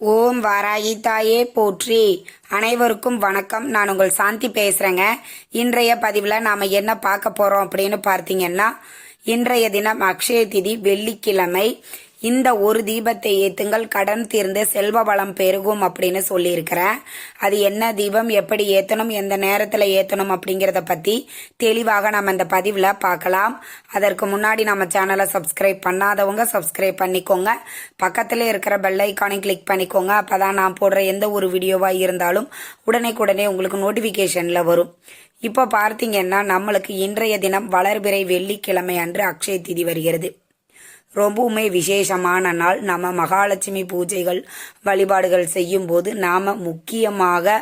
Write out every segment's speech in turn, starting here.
ஓம் வாராயி தாயே போற்றி. அனைவருக்கும் வணக்கம். நான் உங்கள் சாந்தி பேசுகிறேங்க இன்றைய பதிவில் நாம் என்ன பார்க்க போகிறோம் அப்படின்னு பார்த்தீங்கன்னா இன்றைய தினம் அக்ஷய திதி வெள்ளிக்கிழமை. இந்த ஒரு தீபத்தை ஏத்துங்கள் கடன் தீர்ந்து செல்வ வளம் பெருகும் அப்படின்னு சொல்லியிருக்கிறேன் அது என்ன தீபம் எப்படி ஏத்தணும் எந்த நேரத்தில் ஏத்தணும் அப்படிங்கிறத பத்தி தெளிவாக நம்ம இந்த பதிவில் பார்க்கலாம். அதற்கு முன்னாடி நம்ம சேனலை சப்ஸ்கிரைப் பண்ணாதவங்க சப்ஸ்கிரைப் பண்ணிக்கோங்க. பக்கத்தில் இருக்கிற பெல் ஐக்கானை கிளிக் பண்ணிக்கோங்க. அப்பதான் நான் போடுற எந்த ஒரு வீடியோவாக இருந்தாலும் உடனே உங்களுக்கு நோட்டிஃபிகேஷனில் வரும். இப்போ பார்த்தீங்கன்னா நம்மளுக்கு இன்றைய தினம் வளர்பிறை வெள்ளிக்கிழமை அன்று அக்ஷய திதி வருகிறது. ரொம்பவுமே விசேஷமான நாள். நம்ம மகாலட்சுமி பூஜைகள் வழிபாடுகள் செய்யும் போது நாம முக்கியமாக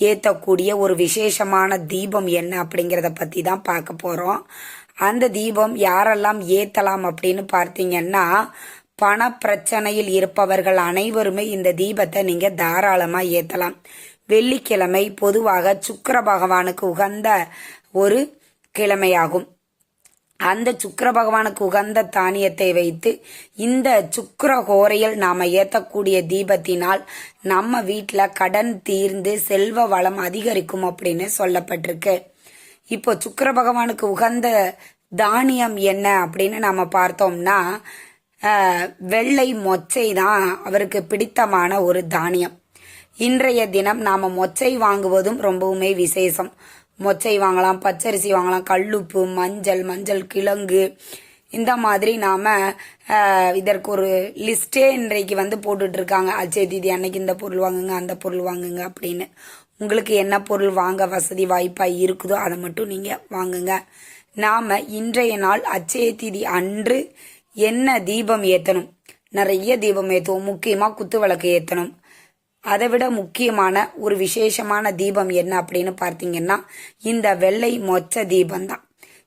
ஏற்றக்கூடிய ஒரு விசேஷமான தீபம் என்ன அப்படிங்கிறத பற்றி தான் பார்க்க போகிறோம் அந்த தீபம் யாரெல்லாம் ஏற்றலாம் அப்படின்னு பார்த்தீங்கன்னா பண பிரச்சனையில் இருப்பவர்கள் அனைவருமே இந்த தீபத்தை நீங்கள் தாராளமாக ஏற்றலாம் வெள்ளிக்கிழமை பொதுவாக சுக்கர பகவானுக்கு உகந்த ஒரு கிழமையாகும். அந்த சுக்கர பகவானுக்கு உகந்த தானியத்தை வைத்து இந்த சுக்கர கோரையில் நாம ஏத்தக்கூடிய தீபத்தினால் நம்ம வீட்டில் கடன் தீர்ந்து செல்வ வளம் அதிகரிக்கும் அப்படின்னு சொல்லப்பட்டிருக்கு. இப்போ சுக்கர பகவானுக்கு உகந்த தானியம் என்ன அப்படின்னு நாம பார்த்தோம்னா வெள்ளை மொச்சை தான் அவருக்கு பிடித்தமான ஒரு தானியம். இன்றைய தினம் நாம மொச்சை வாங்குவதும் ரொம்பவுமே விசேஷம். மொச்சை வாங்கலாம் பச்சரிசி வாங்கலாம் கல்லுப்பு மஞ்சள் மஞ்சள் கிழங்கு. இந்த மாதிரி நாம இதற்கு ஒரு லிஸ்டே இன்றைக்கு வந்து போட்டுட்டு இருக்காங்க அச்சய தீதி அன்னைக்கு இந்த பொருள் வாங்குங்க அந்த பொருள் வாங்குங்க அப்படின்னு. உங்களுக்கு என்ன பொருள் வாங்க வசதி வாய்ப்பா இருக்குதோ அதை மட்டும் நீங்க வாங்குங்க. நாம இன்றைய நாள் அச்சய தீதி அன்று என்ன தீபம் ஏத்தணும்? நிறைய தீபம் ஏற்றுவோம் முக்கியமா குத்து விளக்கு ஏத்தணும். அதை விட முக்கியமான ஒரு விசேஷமான தீபம் என்ன அப்படின்னு பார்த்தீங்கன்னா இந்த வெள்ளை மொச்ச தீபம் தான்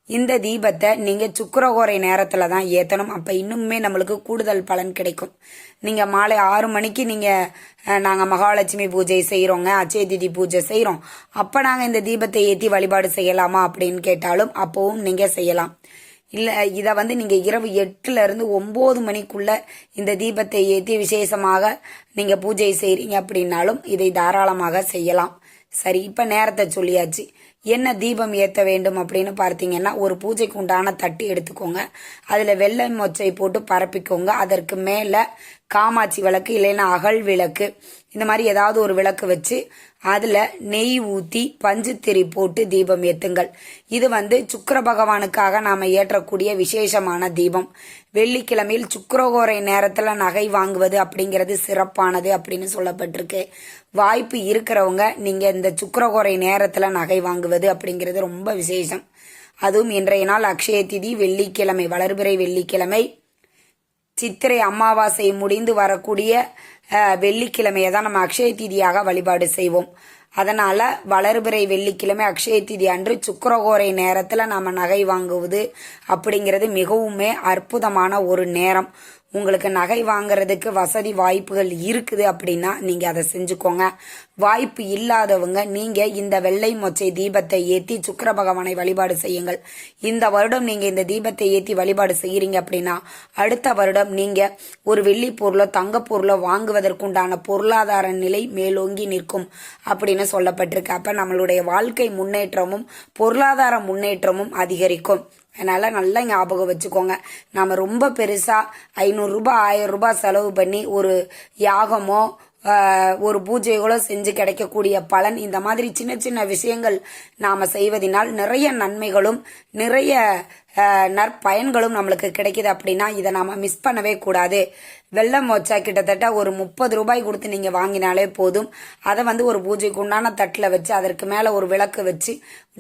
இந்த தீபத்தை நீங்கள் சுக்கரகோரை நேரத்தில் தான் ஏற்றணும் அப்போ இன்னுமே நம்மளுக்கு கூடுதல் பலன் கிடைக்கும். நீங்கள் மாலை ஆறு மணிக்கு நீங்கள் நாங்கள் மகாலட்சுமி பூஜை செய்கிறோங்க அச்சய திதி பூஜை செய்கிறோம் அப்போ நாங்கள் இந்த தீபத்தை ஏற்றி வழிபாடு செய்யலாமா அப்படின்னு கேட்டாலும் அப்போவும் நீங்கள் செய்யலாம். இல்லை இதை வந்து நீங்கள் இரவு எட்டுலேருந்து ஒம்பது மணிக்குள்ள இந்த தீபத்தை ஏற்றி விசேஷமாக நீங்கள் பூஜை செய்கிறீங்க அப்படின்னாலும் இதை தாராளமாக செய்யலாம். சரி இப்போ நேரத்தை சொல்லியாச்சு. என்ன தீபம் ஏற்ற வேண்டும் அப்படின்னு பார்த்தீங்கன்னா ஒரு பூஜைக்கு உண்டான தட்டு எடுத்துக்கோங்க. அதில் வெள்ளை மொச்சை போட்டு பரப்பிக்கோங்க. அதற்கு மேலே காமாட்சி விளக்கு இல்லைன்னா அகல் விளக்கு இந்த மாதிரி ஏதாவது ஒரு விளக்கு வச்சு அதில் நெய் ஊற்றி பஞ்சுத்திரி போட்டு தீபம் ஏற்றுங்கள் இது வந்து சுக்கர பகவானுக்காக நாம் ஏற்றக்கூடிய விசேஷமான தீபம். வெள்ளிக்கிழமையில் சுக்கரகோரை நேரத்தில் நகை வாங்குவது அப்படிங்கிறது சிறப்பானது அப்படின்னு சொல்லப்பட்டிருக்கு. வாய்ப்பு இருக்கிறவங்க நீங்கள் இந்த சுக்கரகோரை நேரத்தில் நகை வாங்குவது அப்படிங்கிறது ரொம்ப விசேஷம். அதுவும் இன்றைய நாள் அக்ஷய திதி வெள்ளிக்கிழமை வளர்பிறை வெள்ளிக்கிழமை. சித்திரை அமாவாசை முடிந்து வரக்கூடிய வெள்ளிக்கிழமையை தான் நம்ம அக்ஷய திதியாக வழிபாடு செய்வோம். அதனால வளர்பிறை வெள்ளிக்கிழமை அக்ஷய திதி அன்று சுக்கரகோரை நேரத்தில் நம்ம நகை வாங்குவது அப்படிங்கிறது மிகவுமே அற்புதமான ஒரு நேரம். உங்களுக்கு நகை வாங்குறதுக்கு வசதி வாய்ப்புகள் இருக்குது அப்படின்னா நீங்கள் அதை செஞ்சுக்கோங்க. வாய்ப்பு இல்லாதவங்க நீங்கள் இந்த வெள்ளை மொச்சை தீபத்தை ஏற்றி சுக்கர பகவானை வழிபாடு செய்யுங்கள். இந்த வருடம் நீங்கள் இந்த தீபத்தை ஏற்றி வழிபாடு செய்கிறீங்க அப்படின்னா அடுத்த வருடம் நீங்கள் ஒரு வெள்ளி பொருளோ தங்க பொருளோ வாங்குவதற்குண்டான பொருளாதார நிலை மேலோங்கி நிற்கும் அப்படின்னு சொல்லப்பட்டிருக்கு. அப்போ நம்மளுடைய வாழ்க்கை முன்னேற்றமும் பொருளாதார முன்னேற்றமும் அதிகரிக்கும். அதனால் நல்லா ஞாபகம் வச்சுக்கோங்க. நாம் ரொம்ப பெருசாக ஐநூறுரூபா ஆயிரம் ரூபாய் செலவு பண்ணி ஒரு யாகமோ ஒரு பூஜைகளோ செஞ்சு கிடைக்கக்கூடிய பலன் இந்த மாதிரி சின்ன சின்ன விஷயங்கள் நாம் செய்வதனால் நிறைய நன்மைகளும் நிறைய நற்பயன்களும் நம்மளுக்கு கிடைக்குது அப்படின்னா இதை நாம் மிஸ் பண்ணவே கூடாது. வெள்ளம் மோச்சா கிட்டத்தட்ட ஒரு முப்பது ரூபாய் கொடுத்து நீங்கள் வாங்கினாலே போதும். அதை வந்து ஒரு பூஜைக்கு உண்டான தட்டில் வச்சு அதற்கு மேலே ஒரு விளக்கு வச்சு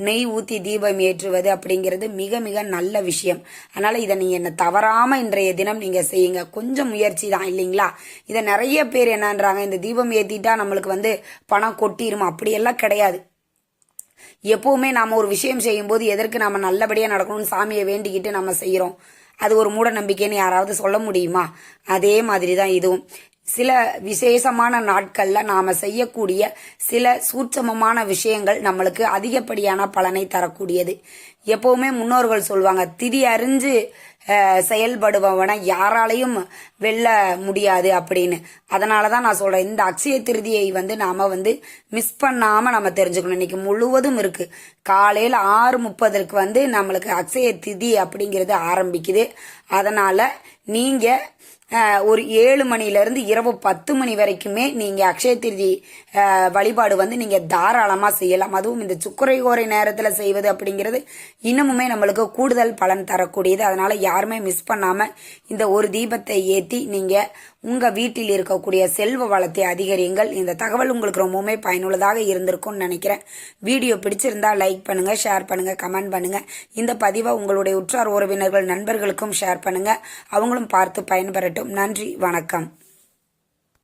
நெய் ஊற்றி தீபம் ஏற்றுவது அப்படிங்கிறது மிக மிக நல்ல விஷயம். அதனால் இதை நீங்கள் என்ன தவறாமல் இன்றைய தினம் நீங்கள் செய்யுங்க. கொஞ்சம் முயற்சி தான் இல்லைங்களா? இதை நிறைய பேர் என்னன்றாங்க இந்த தீபம் ஏற்றிட்டா நம்மளுக்கு வந்து பணம் கொட்டிடும் அப்படியெல்லாம் கிடையாது. எப்பவுமே நாம ஒரு விஷயம் செய்யும்போது எதற்கு நாம் நல்லபடியா நடக்கணும்னு சாமியை வேண்டிக்கிட்டு நம்ம செய்யறோம் அது ஒரு மூட நம்பிக்கைன்னு யாராவது சொல்ல முடியுமா? அதே மாதிரி தான் இதுவும். சில விசேஷமான நாட்களில் நாம் செய்யக்கூடிய சில சூட்சமமான விஷயங்கள் நம்மளுக்கு அதிகப்படியான பலனை தரக்கூடியது. எப்பவுமே முன்னோர்கள் சொல்லுவாங்க திதி அறிஞ்சு செயல்படுபவனை யாராலையும் வெல்ல முடியாது அப்படின்னு. அதனால தான் நான் சொல்கிறேன் இந்த அக்ஷய திருதியை வந்து நாம் வந்து மிஸ் பண்ணாமல் நம்ம தெரிஞ்சுக்கணும். இன்னைக்கு முழுவதும் இருக்குது காலையில் ஆறு முப்பதற்கு வந்து நம்மளுக்கு அக்ஷய திதி அப்படிங்கிறது ஆரம்பிக்குது. அதனால் நீங்கள் ஒரு ஏழு மணியிலேருந்து இரவு பத்து மணி வரைக்குமே நீங்கள் அக்ஷய திருதி வழிபாடு வந்து நீங்கள் தாராளமாக செய்யலாம். அதுவும் இந்த சுக்கரை கோரை நேரத்தில் செய்வது அப்படிங்கிறது இன்னமுமே நம்மளுக்கு கூடுதல் பலன் தரக்கூடியது. அதனால் யாருமே மிஸ் பண்ணாமல் இந்த ஒரு தீபத்தை ஏற்றி நீங்கள் உங்கள் வீட்டில் இருக்கக்கூடிய செல்வ வளத்தை அதிகரியுங்கள். இந்த தகவல் உங்களுக்கு ரொம்பவுமே பயனுள்ளதாக இருந்திருக்கும்னு நினைக்கிறேன். வீடியோ பிடிச்சிருந்தா லைக் பண்ணுங்கள் ஷேர் பண்ணுங்கள் கமெண்ட் பண்ணுங்கள் இந்த பதிவை உங்களுடைய உற்றார் உறவினர்கள் நண்பர்களுக்கும் ஷேர் பண்ணுங்கள் அவங்களும் பார்த்து பயன்பெறட்டும். நன்றி. வணக்கம்.